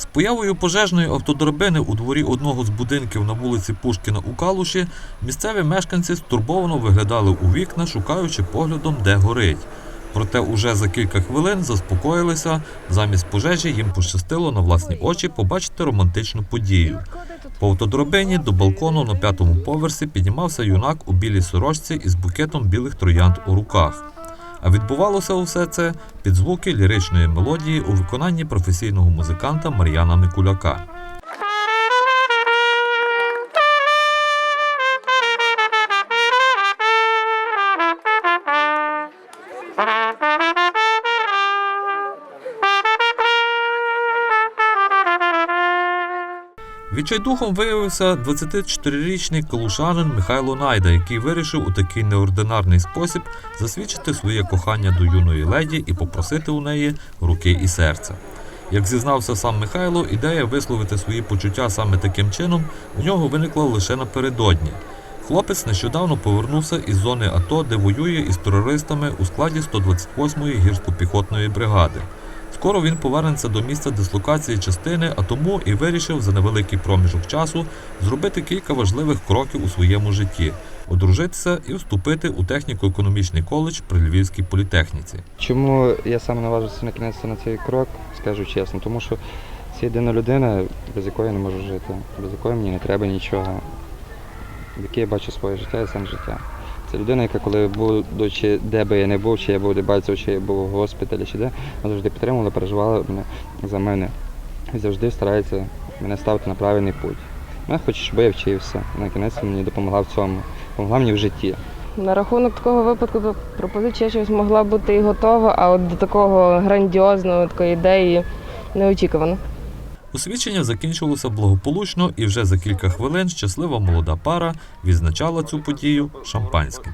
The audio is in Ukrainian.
З появою пожежної автодрабини у дворі одного з будинків на вулиці Пушкіна у Калуші місцеві мешканці стурбовано виглядали у вікна, шукаючи поглядом, де горить. Проте уже за кілька хвилин заспокоїлися. Замість пожежі їм пощастило на власні очі побачити романтичну подію. По автодрабині до балкону на п'ятому поверсі піднімався юнак у білій сорочці із букетом білих троянд у руках. А відбувалося усе це під звуки ліричної мелодії у виконанні професійного музиканта Мар'яна Микуляка. Відчайдухом виявився 24-річний калушанин Михайло Найда, який вирішив у такий неординарний спосіб засвідчити своє кохання до юної леді і попросити у неї руки і серця. Як зізнався сам Михайло, ідея висловити свої почуття саме таким чином у нього виникла лише напередодні. Хлопець нещодавно повернувся із зони АТО, де воює із терористами у складі 128-ї гірсько-піхотної бригади. Скоро він повернеться до місця дислокації частини, а тому і вирішив за невеликий проміжок часу зробити кілька важливих кроків у своєму житті, одружитися і вступити у техніко-економічний коледж при Львівській політехніці. Чому я саме наважився на кінець на цей крок, скажу чесно, тому що це єдина людина, без якої я не можу жити, без якої мені не треба нічого, в якій я бачу своє життя і сам життя. Це людина, яка коли будучи, де би я не був, чи я був Дебальцев, чи я був в госпіталі, чи де, вона завжди підтримувала, переживала мене за мене. І завжди старається мене ставити на правильний путь. Вона хоче, щоб я вчився. На кінець мені допомогла в цьому, допомогла мені в житті. На рахунок такого випадку то пропозиція щось могла бути і готова, а от до такого грандіозного такої ідеї неочікувано. Освідчення закінчилося благополучно, і вже за кілька хвилин щаслива молода пара відзначала цю подію шампанським.